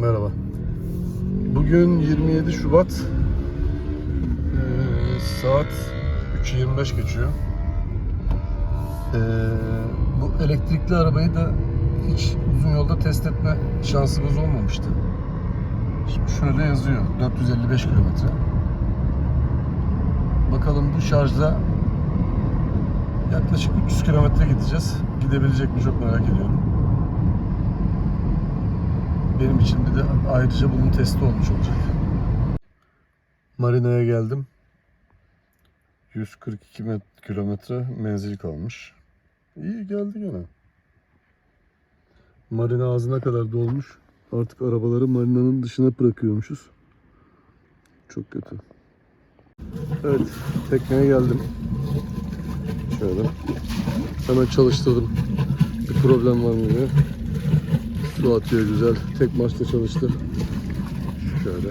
Merhaba. Bugün 27 Şubat. Ee, saat 3.25 geçiyor. Ee, bu elektrikli arabayı da hiç uzun yolda test etme şansımız olmamıştı. Şimdi şöyle yazıyor. 455 kilometre. Bakalım bu şarjla yaklaşık 300 kilometre gideceğiz. Gidebilecek mi çok merak ediyorum. Benim için bir de ayrıca bunun testi olmuş olacak. Marina'ya geldim. 142 met- kilometre menzil kalmış. İyi geldi gene. Marina ağzına kadar dolmuş. Artık arabaları marinanın dışına bırakıyormuşuz. Çok kötü. Evet, tekneye geldim. Şöyle. Hemen çalıştırdım. Bir problem var mı diye. Su atıyor güzel. Tek maçta çalıştı. Şöyle.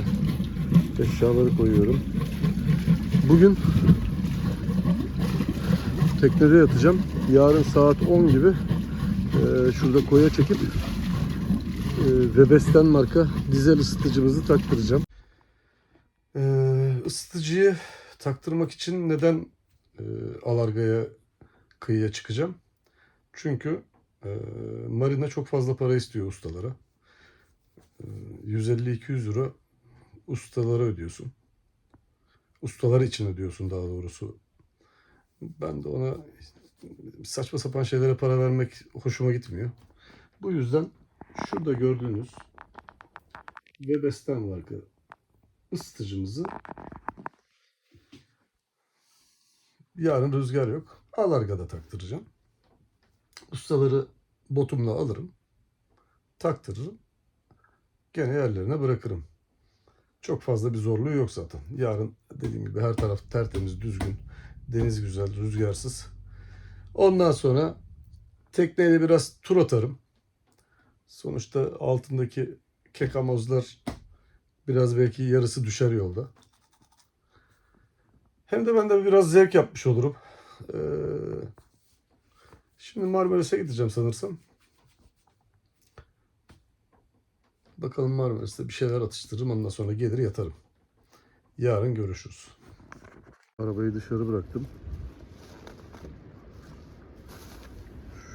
Eşyaları koyuyorum. Bugün teknede yatacağım. Yarın saat 10 gibi e, şurada koya çekip e, Webesten marka dizel ısıtıcımızı taktıracağım. E, ısıtıcıyı taktırmak için neden e, Alarga'ya kıyıya çıkacağım? Çünkü ee, Marina çok fazla para istiyor ustalara. Ee, 150-200 euro ustalara ödüyorsun. Ustalar için ödüyorsun daha doğrusu. Ben de ona saçma sapan şeylere para vermek hoşuma gitmiyor. Bu yüzden şurada gördüğünüz Webesten marka ısıtıcımızı yarın rüzgar yok. Alarga'da taktıracağım. Ustaları botumla alırım. Taktırırım. Gene yerlerine bırakırım. Çok fazla bir zorluğu yok zaten. Yarın dediğim gibi her taraf tertemiz, düzgün. Deniz güzel, rüzgarsız. Ondan sonra tekneyle biraz tur atarım. Sonuçta altındaki kekamozlar biraz belki yarısı düşer yolda. Hem de ben de biraz zevk yapmış olurum. Ee, Şimdi Marmaris'e gideceğim sanırsam. Bakalım Marmaris'te bir şeyler atıştırırım. Ondan sonra gelir yatarım. Yarın görüşürüz. Arabayı dışarı bıraktım.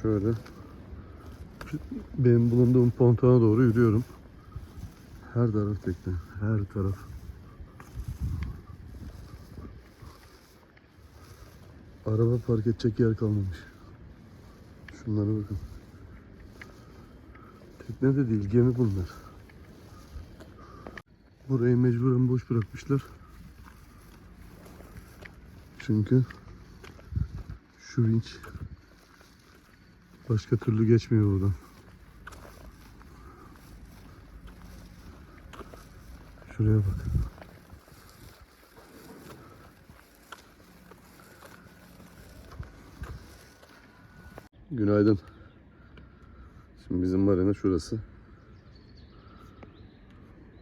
Şöyle benim bulunduğum pontana doğru yürüyorum. Her taraf tekne. Her taraf. Araba park edecek yer kalmamış. Şunlara bakın. Tekne de değil, gemi bunlar. Burayı mecburen boş bırakmışlar. Çünkü şu vinç başka türlü geçmiyor buradan. Şuraya bak. Günaydın. Şimdi bizim marina şurası.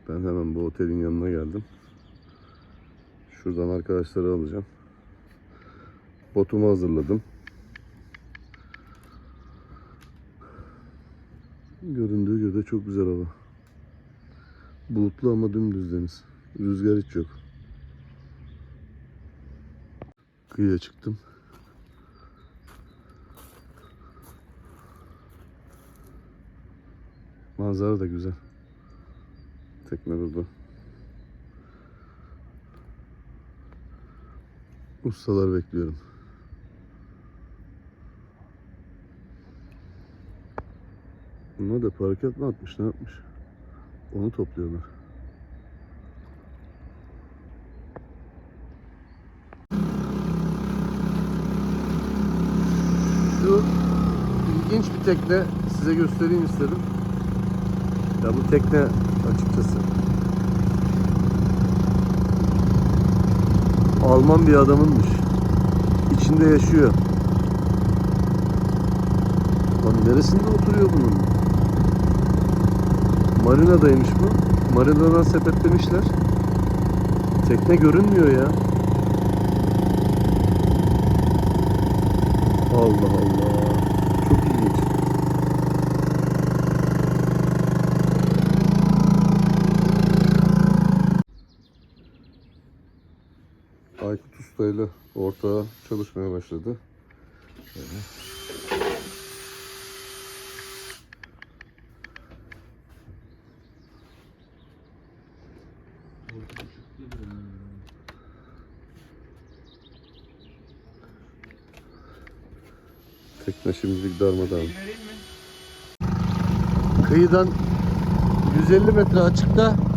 Ben hemen bu otelin yanına geldim. Şuradan arkadaşları alacağım. Botumu hazırladım. Göründüğü göre çok güzel hava. Bulutlu ama dümdüz deniz. Rüzgar hiç yok. Kıyıya çıktım. Manzara da güzel. Tekne burada. Ustalar bekliyorum. Bunlar da paraket mi atmış ne yapmış? Onu topluyorlar. Şu ilginç bir tekne size göstereyim istedim. Ya bu tekne açıkçası Alman bir adamınmış. İçinde yaşıyor. Lan neresinde oturuyor bunun? Marina'daymış bu. Marina'dan sepetlemişler. Tekne görünmüyor ya. Allah Allah. Çok ilginç. Ustayla ortağı çalışmaya başladı. Tekne şimdilik darmadağın. Kıyıdan 150 metre açıkta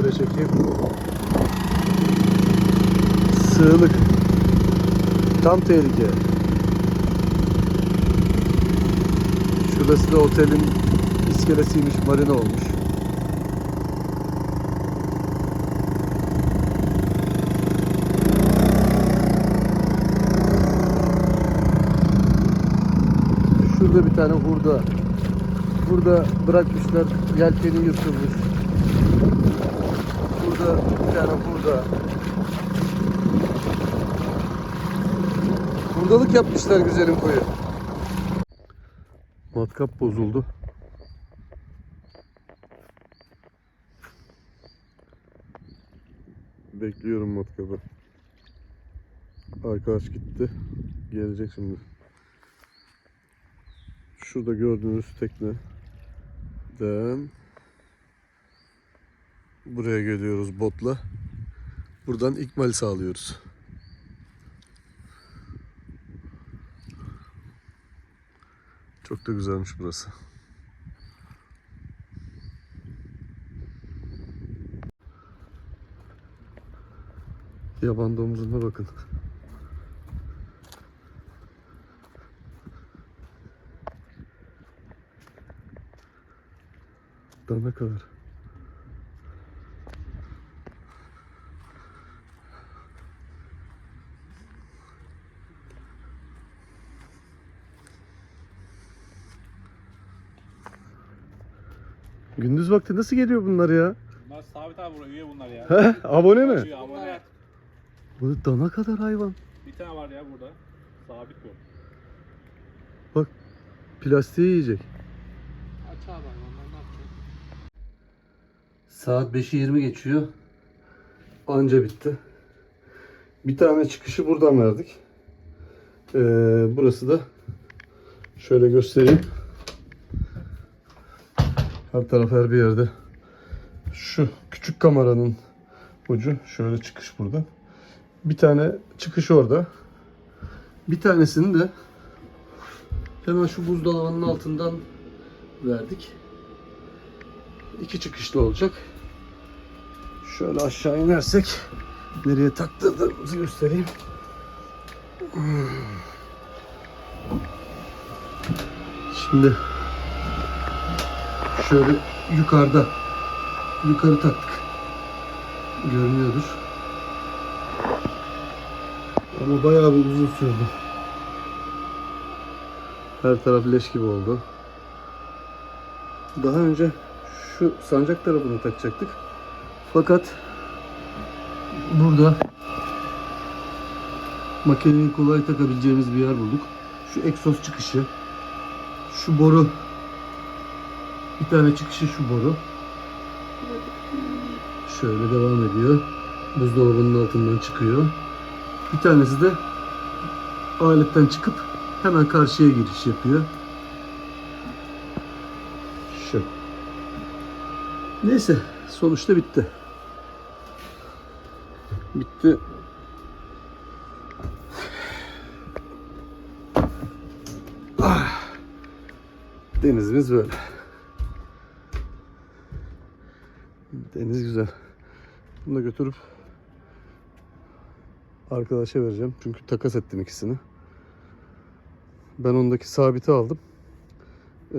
şöyle çekeyim. Sığlık. Tam tehlike. Şurası da otelin iskelesiymiş, marina olmuş. Şurada bir tane hurda. Burada bırakmışlar, yelkeni yırtılmış. Burada bir tane hurda. Hurdalık yapmışlar güzelim koyu. Matkap bozuldu. Bekliyorum matkabı. Arkadaş gitti. Gelecek şimdi. Şurada gördüğünüz tekne. Den buraya geliyoruz botla. Buradan ikmal sağlıyoruz. Çok da güzelmiş burası. Yaban domuzuna bakın. Dana kadar. Gündüz vakti nasıl geliyor bunlar ya? Bunlar sabit abi buraya üye bunlar ya. He? Abone mi? Abone. Bu dana kadar hayvan. Bir tane var ya burada. Sabit bu. Plastiği yiyecek. Aç abi onlar ne yapacak? Saat 5'i 20 geçiyor. Anca bitti. Bir tane çıkışı buradan verdik. Ee, burası da şöyle göstereyim. Her taraf her bir yerde. Şu küçük kameranın ucu şöyle çıkış burada. Bir tane çıkış orada. Bir tanesini de hemen şu buzdolabının altından verdik. İki çıkışlı olacak. Şöyle aşağı inersek nereye taktırdığımızı göstereyim. Hmm. Şimdi şöyle yukarıda yukarı taktık. Görünüyordur. Ama bayağı bir uzun sürdü. Her taraf leş gibi oldu. Daha önce şu sancak tarafını takacaktık. Fakat burada makineyi kolay takabileceğimiz bir yer bulduk. Şu egzoz çıkışı, şu boru, bir tane çıkışı şu boru. Şöyle devam ediyor. Buzdolabının altından çıkıyor. Bir tanesi de aletten çıkıp hemen karşıya giriş yapıyor. Şu. Neyse sonuçta bitti. Bitti. Ah. Denizimiz böyle. Deniz güzel. Bunu da götürüp arkadaşa vereceğim. Çünkü takas ettim ikisini. Ben ondaki sabiti aldım. Ee,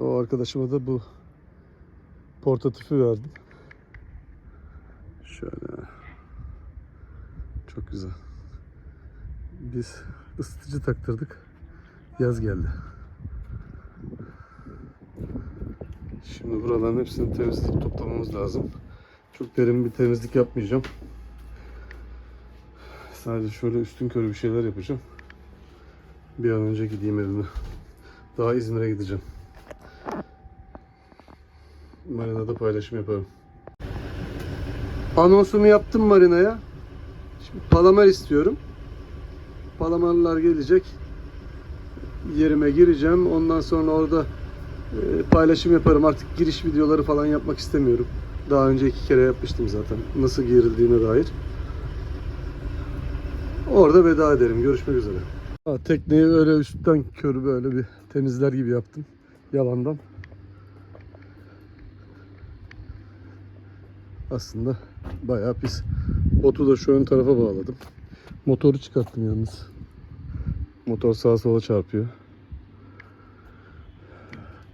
o arkadaşıma da bu portatifi verdim. Şöyle. Çok güzel. Biz ısıtıcı taktırdık. Yaz geldi. Şimdi buraların hepsini temizleyip toplamamız lazım. Çok derin bir temizlik yapmayacağım. Sadece şöyle üstün körü bir şeyler yapacağım. Bir an önce gideyim evime. Daha İzmir'e gideceğim. Marina'da paylaşım yaparım. Anonsumu yaptım marinaya. Şimdi palamar istiyorum. Palamarlar gelecek. Yerime gireceğim. Ondan sonra orada paylaşım yaparım. Artık giriş videoları falan yapmak istemiyorum. Daha önce iki kere yapmıştım zaten. Nasıl girildiğine dair. Orada veda ederim. Görüşmek üzere. Ha, tekneyi öyle üstten körü böyle bir temizler gibi yaptım. Yalandan. Aslında bayağı pis. Botu da şu ön tarafa bağladım. Motoru çıkarttım yalnız. Motor sağa sola çarpıyor.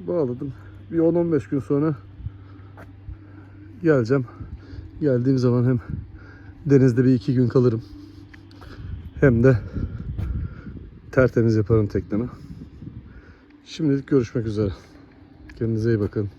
Bağladım. Bir 10-15 gün sonra geleceğim. Geldiğim zaman hem denizde bir iki gün kalırım. Hem de tertemiz yaparım teknemi. Şimdilik görüşmek üzere. Kendinize iyi bakın.